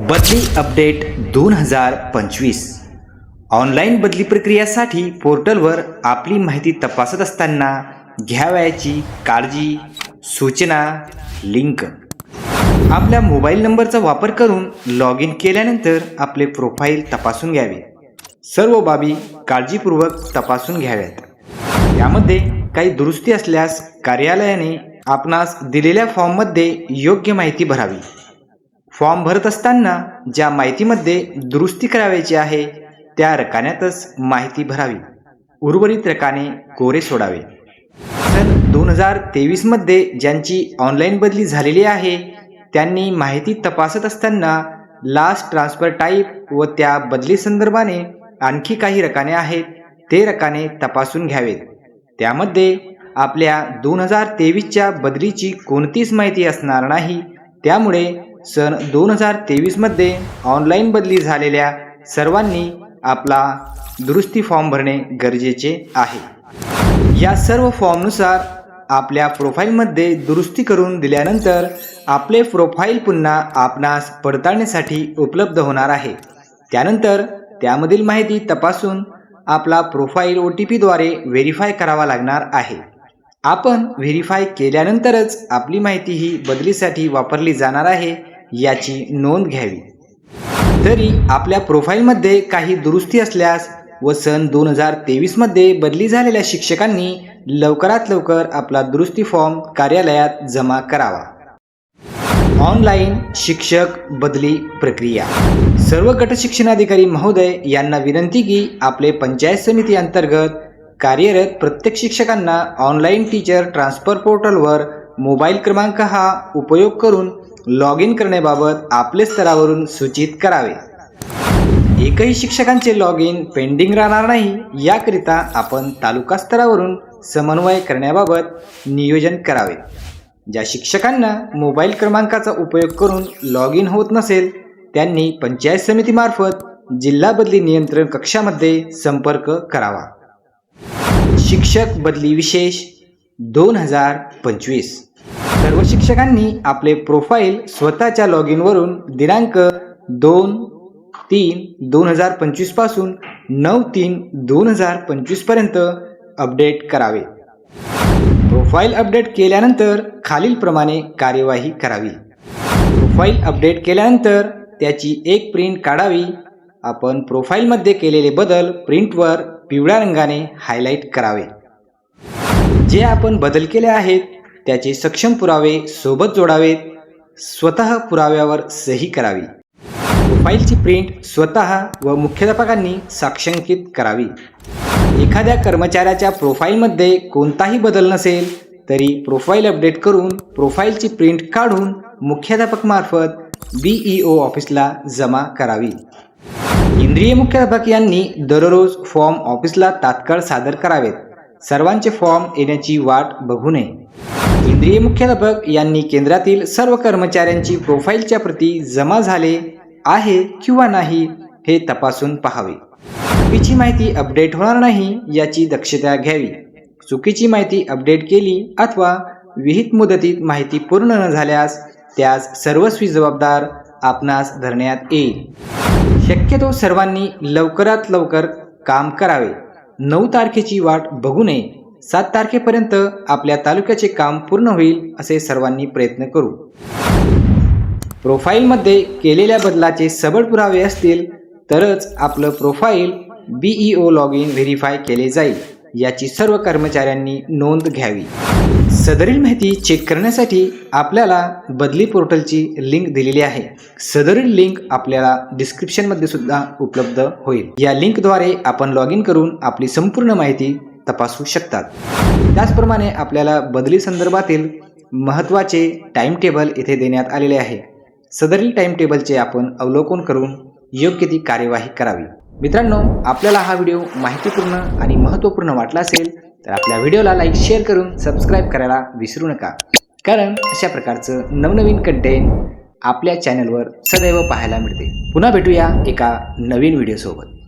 बदली अपडेट दोन हजार पंचवीस. ऑनलाईन बदली प्रक्रियासाठी पोर्टलवर आपली माहिती तपासत असताना घ्यावयाची काळजी सूचना लिंक. आपल्या मोबाईल नंबरचा वापर करून लॉग इन केल्यानंतर आपले प्रोफाईल तपासून घ्यावे. सर्व बाबी काळजीपूर्वक तपासून घ्याव्यात. यामध्ये काही दुरुस्ती असल्यास कार्यालयाने आपणास दिलेल्या फॉर्ममध्ये योग्य माहिती भरावी. फॉर्म भरत असताना ज्या माहितीमध्ये दुरुस्ती करावयाची आहे त्या रकान्यातच माहिती भरावी. उर्वरित रकाने कोरे सोडावे. सन दोन हजार तेवीसमध्ये ज्यांची ऑनलाईन बदली झालेली आहे त्यांनी माहिती तपासत असताना लास्ट ट्रान्सफर टाईप व त्या बदली संदर्भाने आणखी काही रकाने आहेत ते रकाने तपासून घ्यावेत. त्यामध्ये आपल्या दोन हजार तेवीसच्या बदलीची कोणतीच माहिती असणार नाही त्यामुळे सन दोन हजार तेवीसमध्ये ऑनलाईन बदली झालेल्या सर्वांनी आपला दुरुस्ती फॉर्म भरणे गरजेचे आहे. या सर्व फॉर्मनुसार आपल्या प्रोफाईलमध्ये दुरुस्ती करून दिल्यानंतर आपले प्रोफाईल पुन्हा आपणास पडताळण्यासाठी उपलब्ध होणार आहे. त्यानंतर त्यामधील माहिती तपासून आपला प्रोफाईल ओ टी पीद्वारे व्हेरीफाय करावा लागणार आहे. आपण व्हेरीफाय केल्यानंतरच आपली माहिती ही बदलीसाठी वापरली जाणार आहे. याची नोंद घ्यावी. तरी आपल्या प्रोफाईलमध्ये काही दुरुस्ती असल्यास व सन दोन हजार तेवीसमध्ये बदली झालेल्या शिक्षकांनी लवकरात लवकर आपला दुरुस्ती फॉर्म कार्यालयात जमा करावा. ऑनलाईन शिक्षक बदली प्रक्रिया. सर्व गट शिक्षणाधिकारी महोदय यांना विनंती की आपले पंचायत समिती अंतर्गत कार्यरत प्रत्येक शिक्षकांना ऑनलाईन टीचर ट्रान्सफर पोर्टलवर मोबाईल क्रमांक हा उपयोग करून लॉग इन करण्याबाबत आपले स्तरावरून सूचित करावे. एकही शिक्षकांचे लॉग इन पेंडिंग राहणार नाही याकरिता आपण तालुका स्तरावरून समन्वय करण्याबाबत नियोजन करावे. ज्या शिक्षकांना मोबाईल क्रमांकाचा उपयोग करून लॉग इन होत नसेल त्यांनी पंचायत समितीमार्फत जिल्हा बदली नियंत्रण कक्षामध्ये संपर्क करावा. शिक्षक बदली विशेष दोन हजार पंचवीस. सर्व शिक्षकांनी आपले प्रोफाईल स्वतःच्या लॉग इनवरून दिनांक दोन तीन दोन हजार पंचवीसपासून नऊ तीन दोन हजार पंचवीसपर्यंत अपडेट करावे. प्रोफाईल अपडेट केल्यानंतर खालीलप्रमाणे कार्यवाही करावी. प्रोफाईल अपडेट केल्यानंतर त्याची एक प्रिंट काढावी. आपण प्रोफाईलमध्ये केलेले बदल प्रिंटवर पिवळ्या रंगाने हायलाईट करावे. जे आपण बदल केले आहेत त्याचे सक्षम पुरावे सोबत जोडावेत स्वतः पुराव्यावर सही करावी. प्रोफाईलची प्रिंट स्वतः व मुख्याध्यापकांनी साक्षांकित करावी. एखाद्या कर्मचाऱ्याच्या प्रोफाईलमध्ये कोणताही बदल नसेल तरी प्रोफाईल अपडेट करून प्रोफाईलची प्रिंट काढून मुख्याध्यापक मार्फत बीईओ ऑफिसला जमा करावी. केंद्रीय मुख्याध्यापक यांनी दररोज फॉर्म ऑफिसला तात्काळ सादर करावेत. सर्वांचे फॉर्म येण्याची वाट बघू नये. केंद्रीय मुख्याध्यापक यांनी केंद्रातील सर्व कर्मचाऱ्यांची प्रोफाईलच्या प्रती जमा झाले आहे किंवा नाही हे तपासून पहावे. चुकीची माहिती अपडेट होणार नाही याची दक्षता घ्यावी. चुकीची माहिती अपडेट केली अथवा विहित मुदतीत माहिती पूर्ण न झाल्यास त्यास सर्वस्वी जबाबदार आपणास धरण्यात येईल. शक्यतो सर्वांनी लवकरात लवकर काम करावे. नऊ तारखेची वाट बघू नये. सात तारखेपर्यंत आपल्या तालुक्याचे काम पूर्ण होईल असे सर्वांनी प्रयत्न करू. प्रोफाईलमध्ये केलेल्या बदलाचे सबळ पुरावे असतील तरच आपलं profile BEO log in verify केले जाईल याची सर्व कर्मचाऱ्यांनी नोंद घ्यावी. सदरील माहिती चेक करण्यासाठी आपल्याला बदली पोर्टलची लिंक दिलेली आहे. सदरील लिंक आपल्याला डिस्क्रिप्शनमध्ये सुद्धा उपलब्ध होईल. या लिंकद्वारे आपण लॉग इन करून आपली संपूर्ण माहिती तपासू शकतात. त्याचप्रमाणे आपल्याला बदली संदर्भातील महत्त्वाचे टाईम टेबल इथे देण्यात आलेले आहे. सदरील टाईम टेबलचे आपण अवलोकन करून योग्य ती कार्यवाही करावी. मित्रांनो आपल्याला हा व्हिडिओ माहितीपूर्ण आणि महत्त्वपूर्ण वाटला असेल तर आपल्या व्हिडिओला लाईक शेअर करून सबस्क्राईब करायला विसरू नका. कारण अशा प्रकारचं नवनवीन कंटेंट आपल्या चॅनलवर सदैव पाहायला मिळते. पुन्हा भेटूया एका नवीन व्हिडिओसोबत